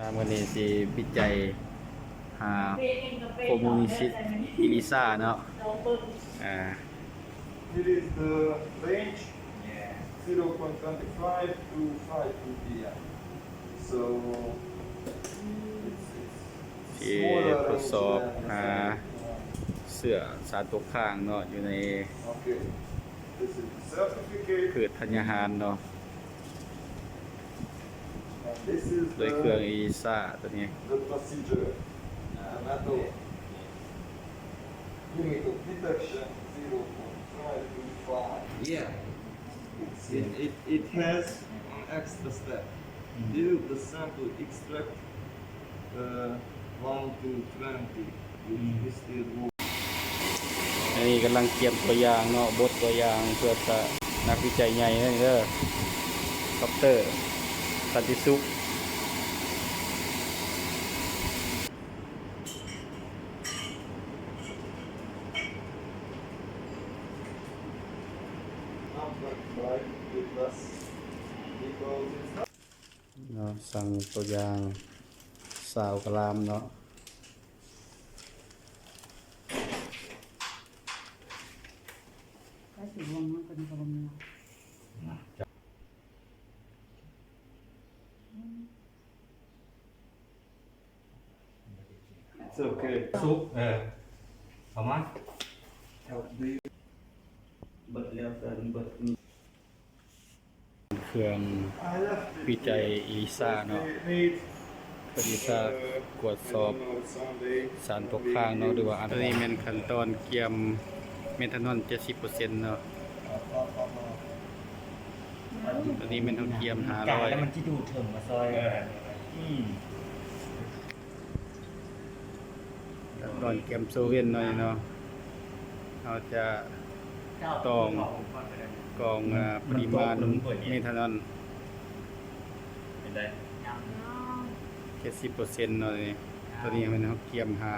อ่ามื้อนี้สิวิจัยหาโคมูนิซิตอิลิซ่าเนาะอ่า It is the range 0.25 to 5 ppm. So it's, it's ที่ smaller ทด range สอบ than หาเสื้อสารตกค้างเนาะอยู่ใน Okay. This is the certificate พืชธัญญาหารเนาะ and this is โดยเครื่อง the, อิลิซ่าตัวนี้ the procedure. The method. Limit of detection 0.5 to 5. Yeah. It, it, it has an extra step. Till the sample extract uh, 1 to 20 with distilled water. อันนี้กำลังเตรียมตัวอย่างเนาะบทตัวอย่างเพื่อจะนักวิจัยใหญ่นั่นเด้อดอกเตอร์ สันติสุข Not like with us because it's not เนาะสั่งตัวอย่างสาวกะลามเนาะ cái sự vong nó cần vong nào it's okay. ซุปเออเอามา เบิดแล้วเบิดเครื่อง I left it วิจัย here. อีลิซ่าเนาะ They need เพื่อที่จะกวดสอบ I don't know, Sunday. สารตกค้างเนาะหรือว่าอันนี้เป็นขั้นตอนเกี่ยมเมทานอล70%เนาะตัวนี้เป็นเท่าเทียมกายแล้วมัน500ที่ดูเถิงมาซอยอืมขั้นตอนเกี่ยมโซเว่นเนาะเนาะ เราจะต้องกรองอ่าปริมาณเมทานอลเป็นไรเจ็ดสิบเปอร์เซ็นต์เนาะนี่ตัวนี้มันเขาเกียมหา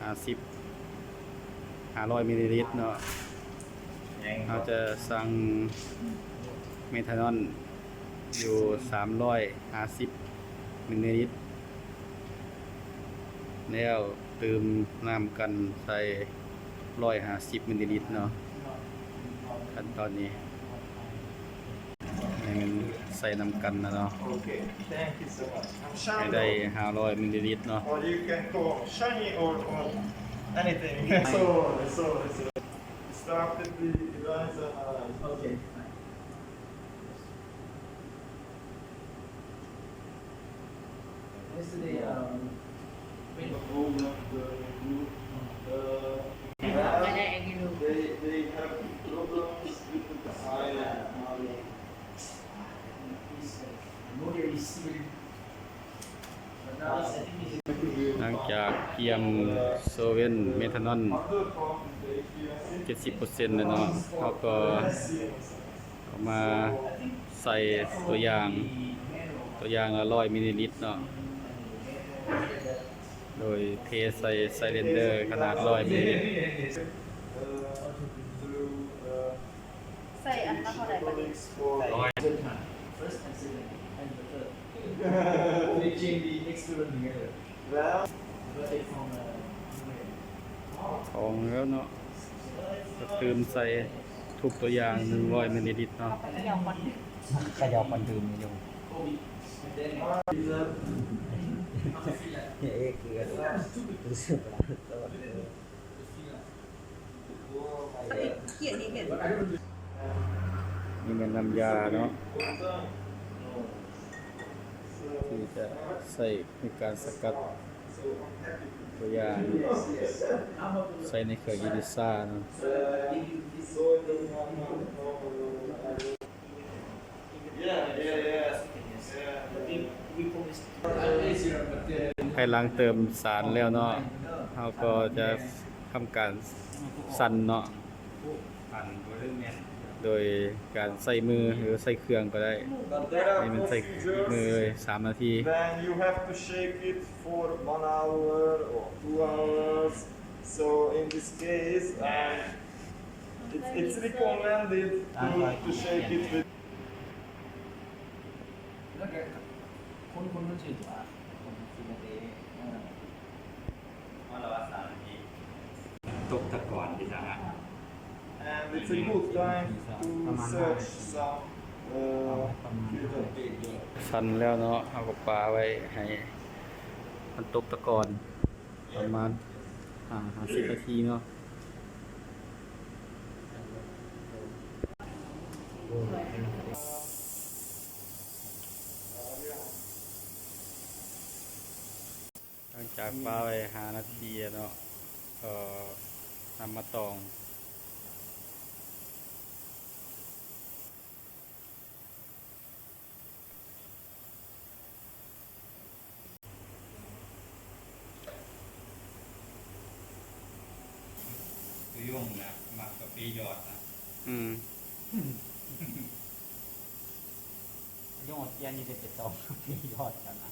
หาสิบหาร้อยมิลลิลิตรเนาะยังเราจะสั่งเมทานอลอยู่สามร้อยห้าสิบมิลลิลิตรแล้วเติมน้ำกันใส่ ร้อยห้าสิบมิลลิลิตรเนาะขั้นตอนนี้ให้มันใส่น้ำกันนะเนาะ Okay, thank you so much. I'm ให้ได้ Shandor. ห้าร้อยมิลลิลิตรเนาะ Or you can call shiny or, or anything. so, so, so. Start with the Eliza. Uh, โอเค yesterday um all of the group. Uh, ไม่ได้เองดู they, they have problems with the silent. โมเดลซีแล้วก็ หลังจากเกียมโซเว่นเมทานอล Other problem they feel 70%แล้วเนาะเขาก็เอามาใส่ตัวอย่าง ตัวอย่างละร้อยมิลลิลิตรเนาะโดยเทใส่ไซเลนเดอร์ขนาดร้อยมิลลิลิตร uh, through uh, ใส่อันละเท่าไหร่ปะเนี่ย colleagues for ร้อย first and second and the third making the experiment together well, but they from uh ของแล้วเนาะก็เติมใส่ทุกตัวอย่าง100มิลลิลิตรเนาะเอาไปเที่ยวก่อนขยาวคนดื่มอยู่เอ๊ะคือรู้สึกตลอดเขียนนี่เขียนนี่เป็นน้ำยาเนาะ ที่จะใส่ในการสกัดตัวอย่างใส่ในเครื่องยูนิซ่านะภายหลังเติมสารแล้วเนาะเราก็จะทำการสั่นเนาะปั่นตัวเรื่องเนี้ย โดยการใส่มือหรือใส่เครื่องก็ได้ But there ให้ are มันใส่มือเลย procedures. 3นาที Then you have to shake it for one hour or two hours. So in this case, um, it's, it's recommended to, to shake it with แล้วแกคนคนนึงชื่อว่าผมซิลเดย์เออ ว่าเราว่าสามนาทีตกตะกอนดีจังอะ And it's a good time to search some uh, filter paper. ฟันแล้วเนาะเอากับปลาไว้ให้มันตกตะกอนประมาณอ่าห้าสิบนาทีเนาะหลังจากปลาไว้หานาทีอะเนาะก็นำมาตอง ยุ่งนะมักกับปีหยอดนะอืมยอดยันยี่สิบเจ็ดสองมียอดกันนะ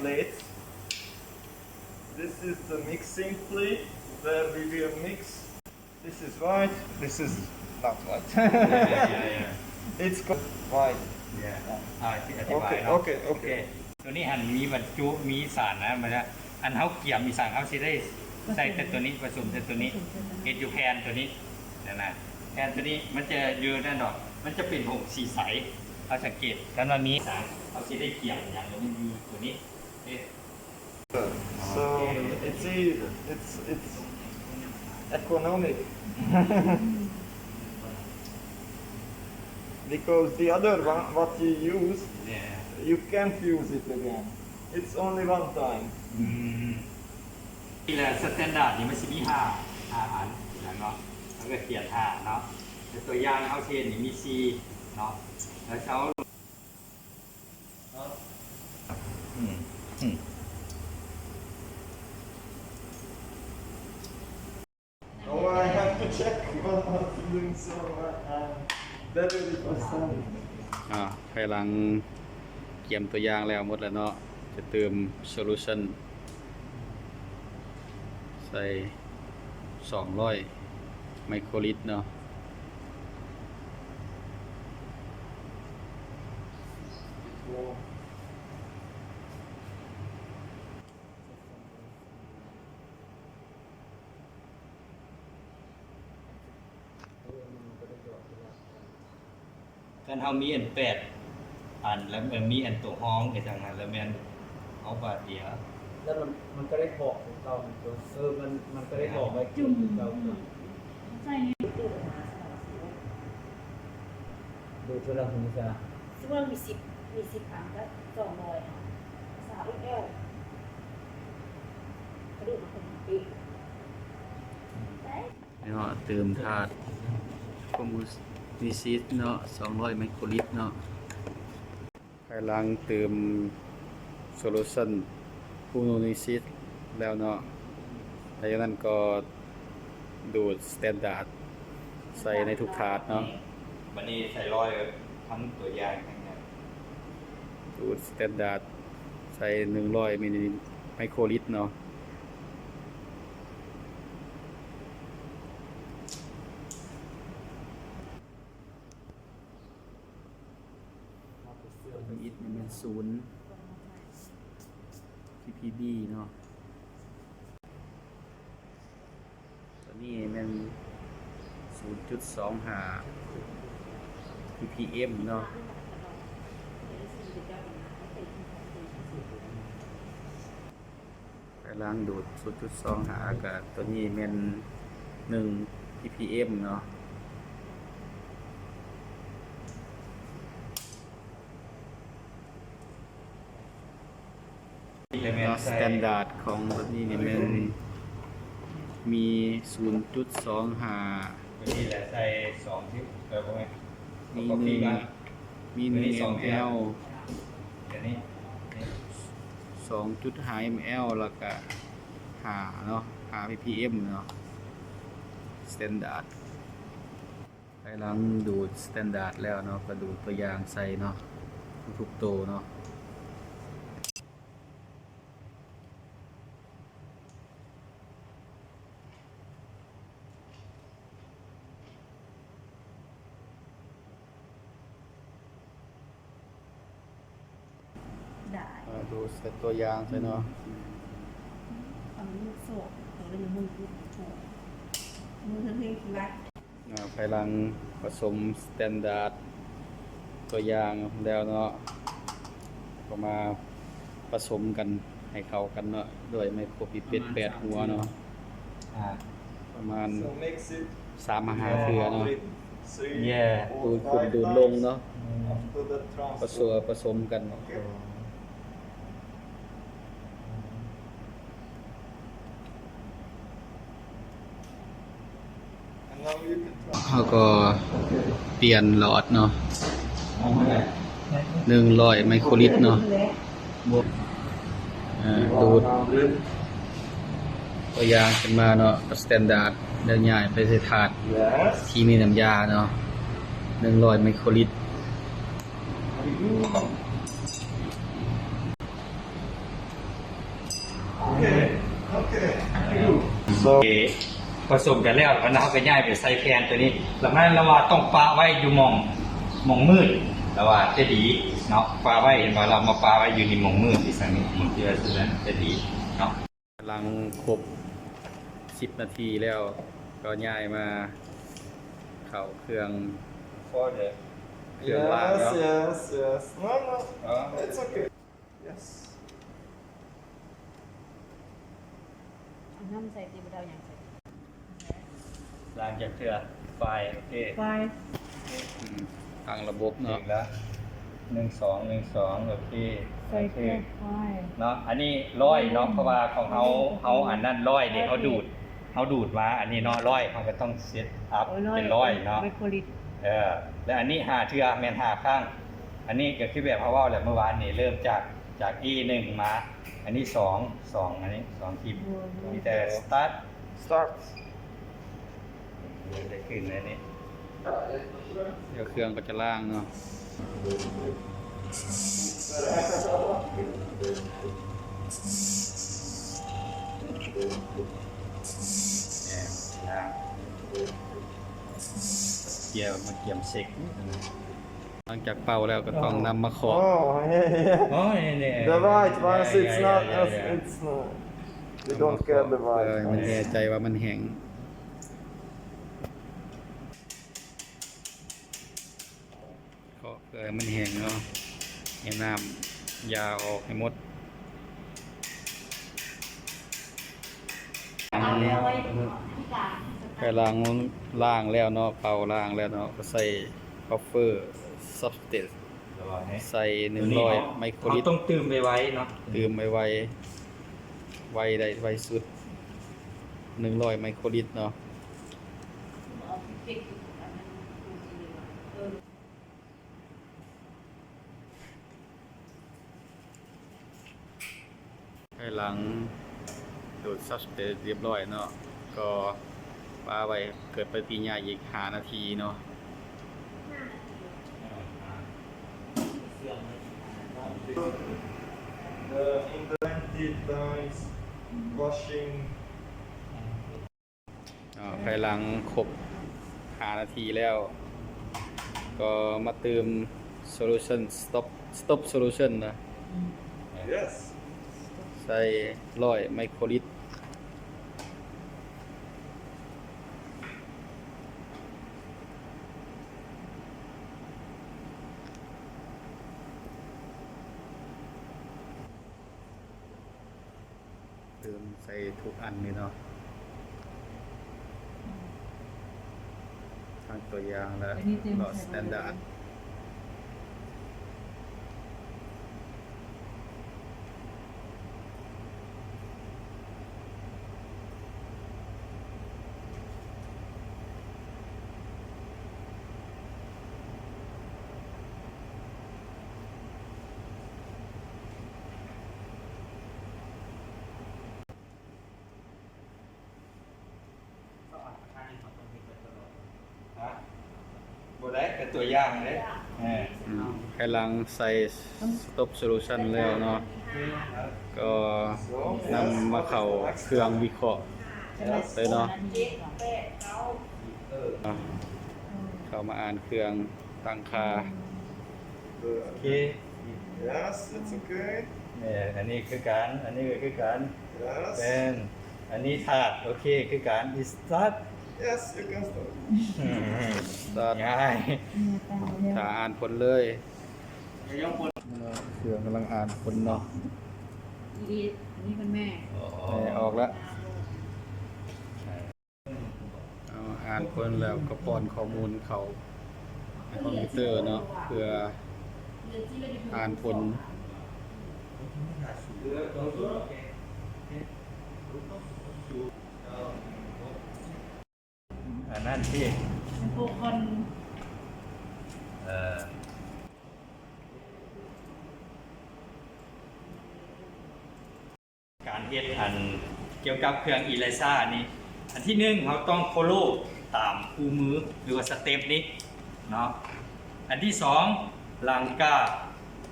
plates. This is the mixing plate where we will mix. This is white. This is not white. เ it's called white. นี่ยอ่าที่อธิบาย Okay, เนาะ okay, okay. ตัวนี้หันมีบรรจุมีสารนะมันจะอันเขาเกี่ยมมีสารเขาสิได้ใส่แต่ตัวนี้ผสมแต่ตัวนี้เห็ดอยู่แพนตัวนี้นะนะแพนตัวนี้มันจะเยอะนั่นดอกมันจะเป็นผงสีใสเขาสังเกตกันว่ามีสารเขาสิได้เกี่ยมอย่างแล้วมันมีตัวนี้ เอ๊ะ So it's e- it's it's economic. because the other one, what you use, เนี่ย you can't use it again. It's only one time. อืมนี่แหละสแตนดาร์ดนี่มันสิมีห้าห้าอันแล้วเนาะมันก็เขียนห้าเนาะแต่ตัวอย่างเอาเทนนี่มีสี่เนาะแล้วเขา Oh, I have to check what I'm doing so uh, I'm very percent. อ่าภายหลังเกี่ยมตัวอย่างแล้วหมดแล้วเนาะ จะเติมโซลูชันใส่ 200 ไมโครลิตรเนาะ กันเฮามีอันแปดอันแล้วมันมีอันตัวห้องในทางนั้นแล้วแม่นเอาบาทเดียวแล้วมันมันก็ได้ถอกของเก่ามันตัวเออมันมันก็ได้ถอกไว้จุ่มเก่าดูทุลักทุเลซึ่งว่ามีสิบมีสิบอันก็สองร้อยสาวเอลกระดูกมันเป็นปีเนาะเติมธาตุโคมูส นิซิสเนาะ200ไมโครลิตรเนาะภายหลังเติมโซลูชันฟูโนนิซิสแล้วเนาะหลังจากนั้นก็ดูดสแตนดาร์ดใส่ในทุกถาดเนาะวันนี้ใส่ร้อยทั้งตัวอย่างทั้งนั้นสูตรสแตนดาร์ดใส่หนึ่งร้อยมิลลิไมโครลิตรเนาะ อิทมันเป็นศูนย์ ppb เนาะตัวนี้มันศูนย์จุดสองหา ppm เนาะไปล้างดูด 0.2 หาอากาศตัวนี้เป็น1 ppm เนาะ นี่เลยแม่น เนาะ สใส่แตนดาร์ดของตัวนี้เนี่ยมันมี 0.2หาวันนี้แหละใส่สองที่เออพวกนี้มีก็หนึ่งกันมีตัวนี้1สองแก้ว ml เดี๋ยวนี้นี่2.5 ml แล้วก็หาเนาะหา ppm เนาะสแตนดาร์ดภายหลังดูดสแตนดาร์ดแล้วเนาะก็ดูดตัวอย่างใส่เนาะทุกๆตัวเนาะ ได้อ่าดูใส่ตัวอย่างใส่เนาะทำลูกโซ่ตัวเรื่องมือลูกโซ่มือเท่ๆรัดอ่าภายหลังผสมสแตนดาร์ดตัวอย่างแล้วเนาะก็มาผสมกันให้เข้ากันเนาะด้วยไมโครปิเป็ดแปดหัวเนาะอ่า ประมาณ So mix it สามมหาเทือเนาะ with three Yeah. ดู or ดขึ้น five ดูดลง times เนาะ after the ผส transfer. มผสมกันเนาะ Okay. And now you can try. แล้วก็เปลี่ยนหลอดเนาะหนึ่งร้อยไมโครลิตรเนาะอ่าดูดตัวอย่างขึ้นมาเนาะสแตนดาร์ดเดินใหญ่ไปใส่ถาด Yes. ที่มีน้ำยาเนาะหนึ่งร้อยไมโครลิตร Okay. Okay. โอเค ผสมกันแล้วแล้วนะครับก็ย้ายไปใส่แคนตัวนี้ แล้วนั้นเราว่าต้องปาไว้อยู่หมองหมองมืดแล้วว่าจะดีเนาะปาไว้เห็นว่าเรามาปาไว้อยู่ในหมองมืดที่สังนี้หมองที่ว่าจะนั้นจะดีเนาะกำลังครบสิบนาทีแล้วก็ย้ายมา เข้าเครื่อง for the เครื่องล่าง Yes, เนาะ yes, yes. No, no. Uh, It's okay. Yes. เอาน้ำใส่ตีบดาวอย่าง ใส่หลังจากเทือไฟโอเคไฟอืมทางระบบหนึ่เนาะงละหนึ่งสองหนึ่งสองโอเคใส่โอเค แค่ไฟเนาะอันนี้ร้อยเนาะเพราะว่าของเขาเขาอันนั้นร้อยเนี่ยเขาดูดเขาดูดมาอันนี้เนาะร้อยเขาก็ต้องเซตอัพเป็นร้อยเนาะไมโครลิตรเออแล้วอันนี้หาเทือแมนหาข้าง อันนี้ก็คือแบบเพราะว่าแหละเมื่อวานนี่เริ่มจากจาก E หนึ่งมา อันนี้สองสองอันนี้สองคลิปมีแต่ start Start. เลยขึ้นอันนี้เดี๋ยวเครื่องก็จะล่างเนาะเนี่ยนะเกี่ยวมาเกี่ยมเซ็กหลังจากเป่าแล้วก็ต้องนำมาเคาะ Oh, yeah, yeah. อ๋อเนี่ยเนี่ย The white ones, Yeah, it's yeah, not, yeah, as yeah. it's not. You don't get the เพื่อ white ให้มัน ones. แน่ใจว่ามันแห้งเคาะเพื่ อให้มันแห้งเนาะให้น้ำยาออกให้หมดเอาแล้วไว้ที่กลางไปล้างล่างแล้วเนาะเป่าล่างแล้วเนาะก็ใส่คอฟเฟอร์ซับสเตทระวังนะใส่หนึ่งร้อยไมโครลิตเขารต้องตื่มไปไว้เนาะดื่มไวไวไวได้ไวสุดหนึ่งร้อยไมโครลิตรเนาะ เอาพริกอันนั้นดูดีเลยว่ะเออ ให้หลังดูดซับสเตทเรียบร้อยเนาะก็ปาไว้เกิดปฏิกิริยาอีกหานาทีเนาะ The, in the 20 times washing อ่าภายหลังครบหานาทีแล้ว ก็มาเติม solution stop stop solution นะ yes ใส่ร้อยไมโครลิตรเติมใส่ทุกอันเลยเนาะทั้งตัวอย่างและหลอดสแตนดาร์ด ตัวอย่างเลยเอออืมกำลังใส่สต็อปโซลูชันแล้วเนาะ ก็นำมาเข้าเครื่องวิเคราะห์เลยเนาะอะเข้ามาอ่านเครื่องตั้งค่าโอ Good. เค Yes, it's okay. เนี่ยอันนี้คือการอันนี้ก็คือการ Yes. เป็นอันนี้ถาดโอเคคือการ is start Yes, you can start. ตัดง่ายถ้าอ่านผลเลยเครื่องกำลังอ่านผลเนาะอีนี่เป็นแม่แม่ออกแล้วเอาอ่านผลแล้วก็ป้อนข้อมูลเขาในคอมพิวเตอร์เนาะเพื่ออ่านผล อันนั้นที่เป็นพวกคนเอ่อการเฮ็ดอันเกี่ยวกับเครื่องอีไลซ่านี่อันที่หนึ่งเขาต้องโฟโลตามคู่มือหรือว่าสเต็ปนี้เนาะอันที่สองหลังกา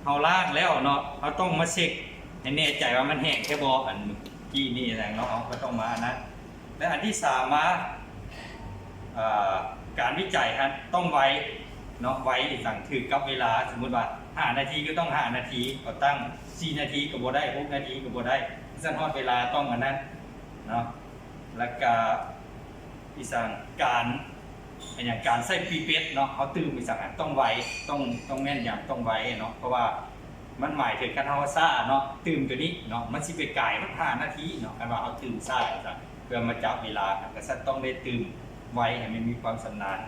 เขาล่างแล้วเนาะเขาต้องมาเช็คให้แน่ใจว่ามันแห้งแค่บออันเมื่อกี้นี่แหละเนาะเขาก็ต้องมาอันนะ และอันที่สามมาเอ่อ การวิจัยฮะต้องไวเนาะไวสั่งถือกับเวลาสมมติว่า5นาทีก็ต้อง5นาทีก็ตั้ง4นาทีก็บ่ได้6นาทีก็บ่ได้สั่นฮอดเวลาต้องอันนั้นเนาะแล้วก็อีสั่งการอย่างการใส่ปีเป็ดเนาะเขาตื่นไปสั่งต้องไวต้องต้องแม่นยำต้องไวเนาะเพราะว่ามันหมายถึงการเฮาซ่าเนาะตื่นตัวนี้เนาะมันสิไปไก่มัน5นนาทีเนาะกันว่าเขาตื่นซ่าเพื่อมาจับเวลาก็สัตต้องได้ตื่น ไวให้มันมีความสำนาน